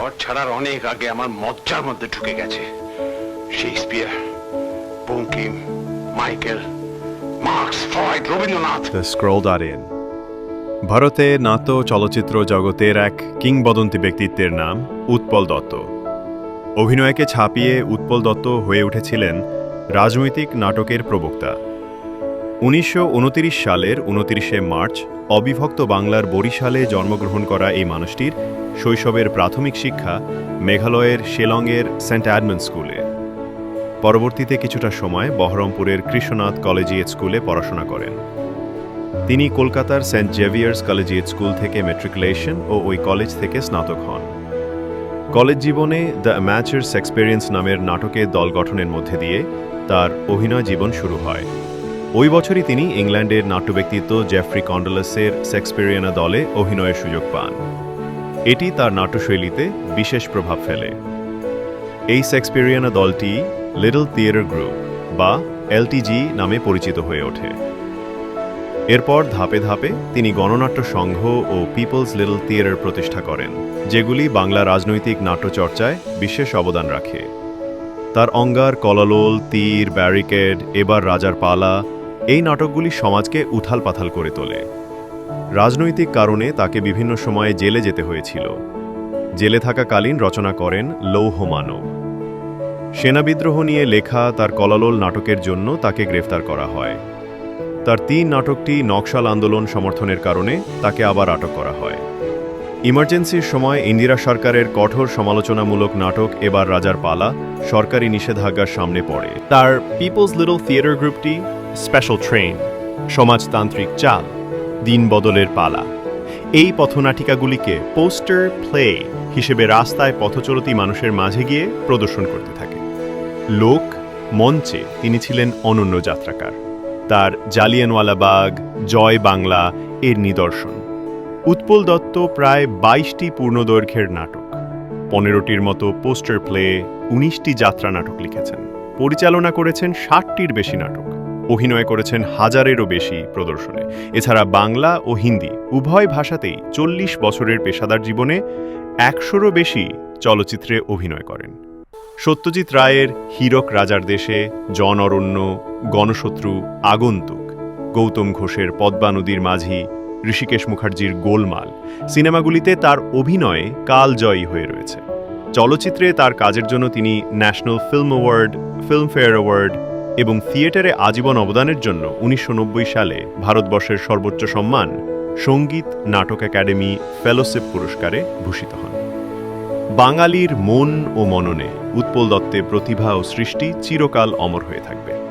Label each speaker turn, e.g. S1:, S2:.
S1: ঘর ছাড়ার অনেক আগে আমার মজ্জার মধ্যে ঢুকে গেছে। Shakespeare, Bankim, Michael, Marx Freud Rabindranath.
S2: Scroll dot in ভারতে নাট্য চলচ্চিত্র জগতের এক কিংবদন্তি ব্যক্তিত্বের নাম উৎপল দত্ত। অভিনয়কে ছাপিয়ে উৎপল দত্ত হয়ে উঠেছিলেন রাজনৈতিক নাটকের প্রবক্তা। উনিশশো উনত্রিশ সালের উনতিরিশে মার্চ অবিভক্ত বাংলার বরিশালে জন্মগ্রহণ করা এই মানুষটির শৈশবের প্রাথমিক শিক্ষা মেঘালয়ের শিলংয়ের সেন্ট অ্যাডমন্ড স্কুলে। পরবর্তীতে কিছুটা সময় বহরমপুরের কৃষ্ণনাথ কলেজিয়েট স্কুলে পড়াশোনা করেন। তিনি কলকাতার সেন্ট জেভিয়ার্স কলেজিয়েট স্কুল থেকে ম্যাট্রিকুলেশন ও ওই কলেজ থেকে স্নাতক হন। কলেজ জীবনে দ্য অ্যাম্যাচার্স এক্সপেরিয়েন্স নামের নাটকের দল গঠনের মধ্যে দিয়ে তার অভিনয় জীবন শুরু হয়। ওই বছরই তিনি ইংল্যান্ডের নাট্য ব্যক্তিত্ব জেফ্রি কন্ডোলাসের সেক্সপেরিয়ানা দলে অভিনয়ের সুযোগ পান। এটি তার নাট্যশৈলীতে বিশেষ প্রভাব ফেলে। এই শেক্সপিয়ারিয়ানা দলটি লিটল থিয়েটার গ্রুপ বা এলটিজি নামে পরিচিত হয়ে ওঠে। এরপর ধাপে ধাপে তিনি গণনাট্য সংঘ ও পিপলস লিটল থিয়েটার প্রতিষ্ঠা করেন, যেগুলি বাংলা রাজনৈতিক নাট্যচর্চায় বিশেষ অবদান রাখে। তার অঙ্গার, কলালোল, তীর, ব্যারিকেড, এবার রাজার পালা, এই নাটকগুলি সমাজকে উথাল পাথাল করে তোলে। রাজনৈতিক কারণে তাকে বিভিন্ন সময়ে জেলে যেতে হয়েছিল। জেলে থাকাকালীন রচনা করেন লৌহ মানব। সেনা বিদ্রোহ নিয়ে লেখা তার কলালোল নাটকের জন্য তাকে গ্রেফতার করা হয়। তার তিন নাটকটি নকশাল আন্দোলন সমর্থনের কারণে তাকে আবার আটক করা হয়। ইমার্জেন্সির সময় ইন্দিরা সরকারের কঠোর সমালোচনামূলক নাটক এবার রাজার পালা, সরকারি নিষেধাজ্ঞার সামনে পড়ে। তার পিপলস লিটল থিয়েটার গ্রুপটি স্পেশাল ট্রেন সমাজতান্ত্রিক চাল। দিন বদলের পালা। এই পথনাটিকাগুলিকে পোস্টার প্লে হিসেবে রাস্তায় পথচলতি মানুষের মাঝে গিয়ে প্রদর্শন করতে থাকে। লোক, মঞ্চে তিনি ছিলেন অনন্য যাত্রাকার। তার জালিয়ানওয়ালাবাগ জয় বাংলা এর নিদর্শন। উৎপল দত্ত প্রায় বাইশটি পূর্ণদৈর্ঘ্যের নাটক। পনেরোটির মতো পোস্টার প্লে, উনিশটি যাত্রা নাটক লিখেছেন। পরিচালনা করেছেন ষাটটির বেশি নাটক। অভিনয় করেছেন হাজারেরও বেশি প্রদর্শনে। এছাড়া বাংলা ও হিন্দি উভয় ভাষাতেই চল্লিশ বছরের পেশাদার জীবনে একশোরও বেশি চলচ্চিত্রে অভিনয় করেন। সত্যজিৎ রায়ের হীরক রাজার দেশে জন অরণ্য, গণশত্রু, আগন্তুক, গৌতম ঘোষের পদ্মা নদীর মাঝি, ঋষিকেশ মুখার্জির গোলমাল, সিনেমাগুলিতে তার অভিনয়ে কালজয়ী হয়ে রয়েছে। চলচ্চিত্রে তার কাজের জন্য তিনি National Film Award, Filmfare Award এবং থিয়েটারে আজীবন অবদানের জন্য উনিশশো নব্বই সালে ভারতবর্ষের সর্বোচ্চ সম্মান সংগীত নাটক একাডেমি ফেলোশিপ পুরস্কারে ভূষিত হন। বাঙালির মন ও মননে উৎপল দত্তের প্রতিভা ও সৃষ্টি চিরকাল অমর হয়ে থাকবে।